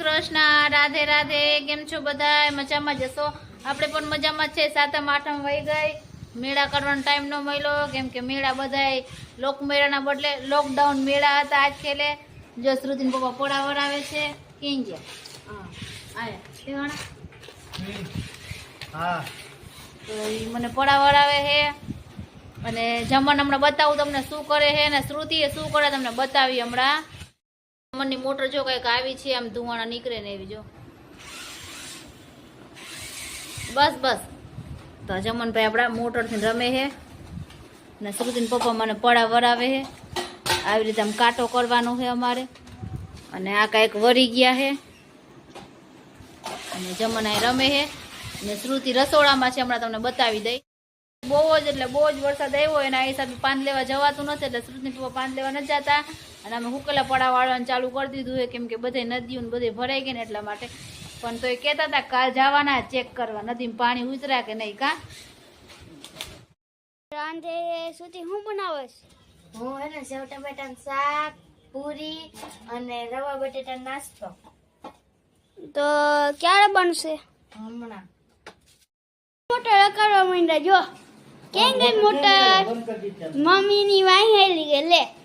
કૃષ્ણ રાધે રાધે કેમ છો બધા મજામાં જશો આપણે પણ મજામાં જ છે. સાતમ આઠમ વહી ગઈ. મેળા કરવાનો ટાઈમ ન મળ્યો. કેમ કે મેળા બધાય લોકમેળાના બદલે લોકડાઉન મેળા હતા આજ ખેલે જો શ્રુતિન પપ્પા પોળા વરાવે છે. કેમ ગયા? હા હા. તો મને પોળા વરાવે છે. અને જમવાનું હમણાં બતાવું તમને શું કરે છે અને શ્રુતિએ શું કરે તમને બતાવી હમણાં. જમણની મોટર જો કંઈક આવી છે, આમ ધુવાણા નીકળે ને એવી જો. બસ બસ. તો જમનભાઈ આપણા મોટરથી રમે છે ને શ્રુતિન પપ્પા મને પડા વરાવે છે. આવી રીતે આમ કાંટો કરવાનો છે અમારે. અને આ કાંઈક વરી ગયા છે. અને જમન રમે છે. ને શ્રુતિ રસોડામાં છે, હમણાં તમને બતાવી દઈ. બહુ જ એટલે બહુ જ વરસાદ આવ્યો એના હિસાબે પાન લેવા જવાતું નથી એટલે શ્રુતિ પપ્પા પાન લેવા નથી જતા. અને અમે હુકેલા પડા વાળવાનું ચાલુ કરી દીધું છે કેમ કે બધે નદીઓ ને બધે ભરાઈ ગઈ ને એટલા માટે. પણ તો એ કહેતા હતા કાલ જવાના ચેક કરવા. નદીમાં પાણી ઉતરા કે નહીં કા? રાંધે સુધી હું બનાવીશ? હું હે ને સેવ ટમેટાનું શાક પૂરી અને રવા બટેટા નાસ્તો. તો ક્યારે બનશે? હમણાં. મોટો કરવા માંડ્યા જો. કેમ ગઈ મોટર. મમ્મીની વાહી લે.